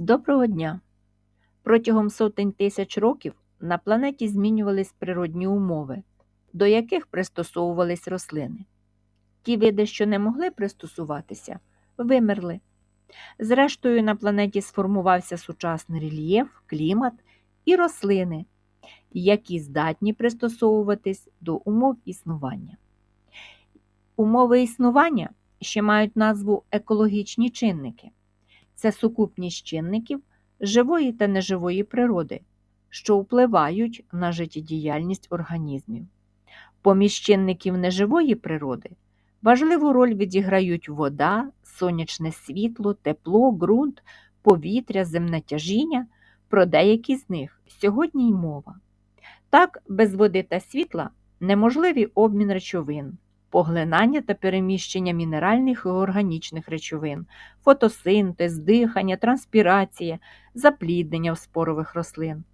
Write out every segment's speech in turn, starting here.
Доброго дня! Протягом сотень тисяч років на планеті змінювались природні умови, до яких пристосовувались рослини. Ті види, що не могли пристосуватися, вимерли. Зрештою, на планеті сформувався сучасний рельєф, клімат і рослини, які здатні пристосовуватись до умов існування. Умови існування ще мають назву екологічні чинники це сукупність чинників живої та неживої природи, що впливають на життєдіяльність організмів. Поміж чинників неживої природи важливу роль відіграють вода, сонячне світло, тепло, ґрунт, повітря, земне тяжіння. Про деякі з них сьогодні й мова. Так, без води та світла неможливий обмін речовин, поглинання та переміщення мінеральних і органічних речовин, фотосинтез, дихання, транспірація, запліднення в спорових рослин.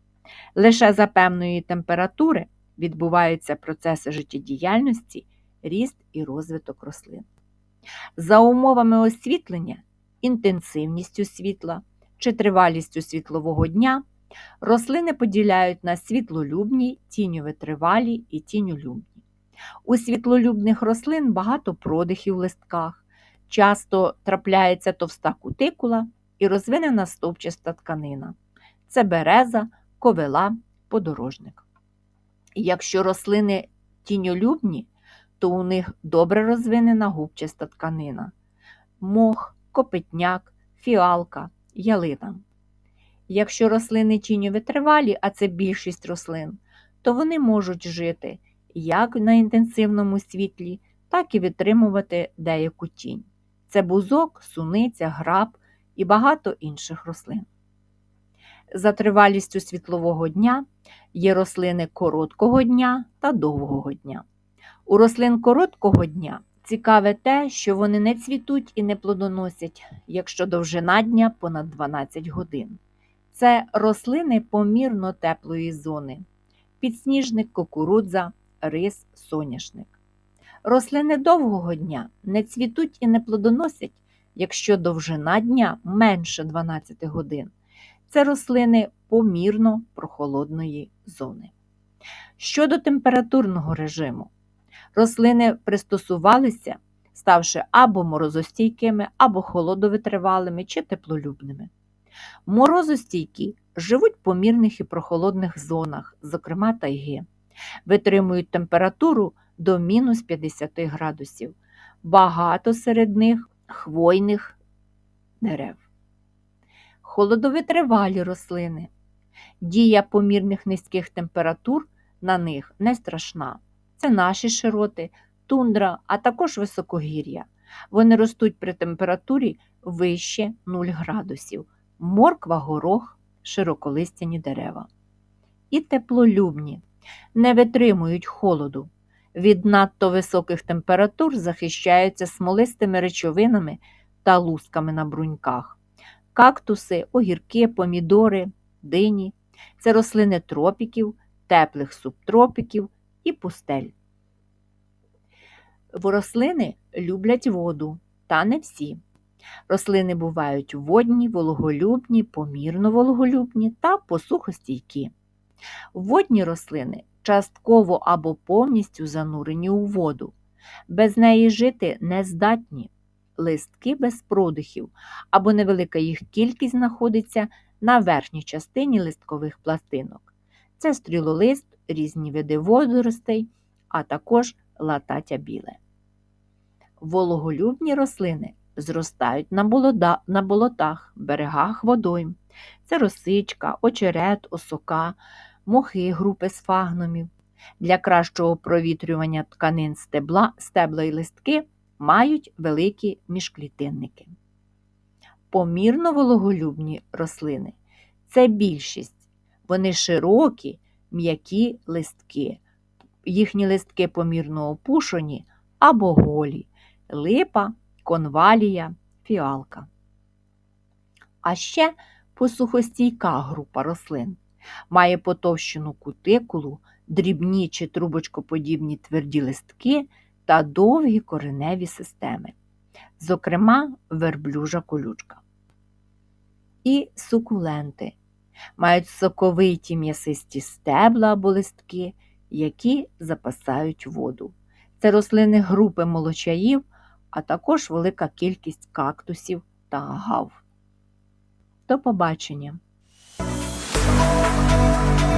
Лише за певної температури відбуваються процеси життєдіяльності, ріст і розвиток рослин. За умовами освітлення, інтенсивністю світла чи тривалістю світлового дня рослини поділяють на світлолюбні, тіньовитривалі і тіньолюбні. У світлолюбних рослин багато продихів в листках, часто трапляється товста кутикула і розвинена стовпчаста тканина. Це береза, ковила, подорожник. Якщо рослини тіньолюбні, то у них добре розвинена губчаста тканина, мох, копитняк, фіалка, ялина. Якщо рослини тіньовитривалі, а це більшість рослин, то вони можуть жити як на інтенсивному світлі, так і витримувати деяку тінь. Це бузок, суниця, граб і багато інших рослин. За тривалістю світлового дня є рослини короткого дня та довгого дня. У рослин короткого дня цікаве те, що вони не цвітуть і не плодоносять, якщо довжина дня понад 12 годин. Це рослини помірно теплої зони, підсніжник, кукурудза, рис, соняшник. Рослини довгого дня не цвітуть і не плодоносять, якщо довжина дня менше 12 годин. Це рослини помірно прохолодної зони. Щодо температурного режиму, рослини пристосувалися, ставши або морозостійкими, або холодовитривалими чи теплолюбними. Морозостійкі живуть в помірних і прохолодних зонах, зокрема тайги, витримують температуру до мінус 50 градусів. Багато серед них хвойних дерев. Холодовитривалі рослини. Дія помірних низьких температур на них не страшна. Це наші широти, тундра, а також високогір'я. Вони ростуть при температурі вище 0 градусів морква, горох, широколистяні дерева. І теплолюбні, не витримують холоду. Від надто високих температур захищаються смолистими речовинами та лусками на бруньках. Кактуси, огірки, помідори, дині це рослини тропіків, теплих субтропіків і пустель. Рослини люблять воду, та не всі. Рослини бувають водні, вологолюбні, помірно вологолюбні та посухостійкі. Водні рослини частково або повністю занурені у воду. Без неї жити не здатні. Листки без продихів або невелика їх кількість знаходиться на верхній частині листкових пластинок. Це стрілолист, різні види водоростей, а також лататя біле. Вологолюбні рослини зростають на, болода, на болотах, берегах водойм. Це росичка, очерет, осока, мохи групи сфагнумів. Для кращого провітрювання тканин стебла, стебла і листки мають великі міжклітинники. Помірно вологолюбні рослини це більшість. Вони широкі, м'які листки. Їхні листки помірно опушені або голі, липа конвалія, фіалка. А ще посухостійка група рослин. Має потовщену кутикулу, дрібні чи трубочкоподібні тверді листки та довгі кореневі системи, зокрема, верблюжа колючка. і сукуленти. Мають соковиті м'ясисті стебла або листки, які запасають воду. Це рослини групи молочаїв, а також велика кількість кактусів та агав. До побачення! Thank you.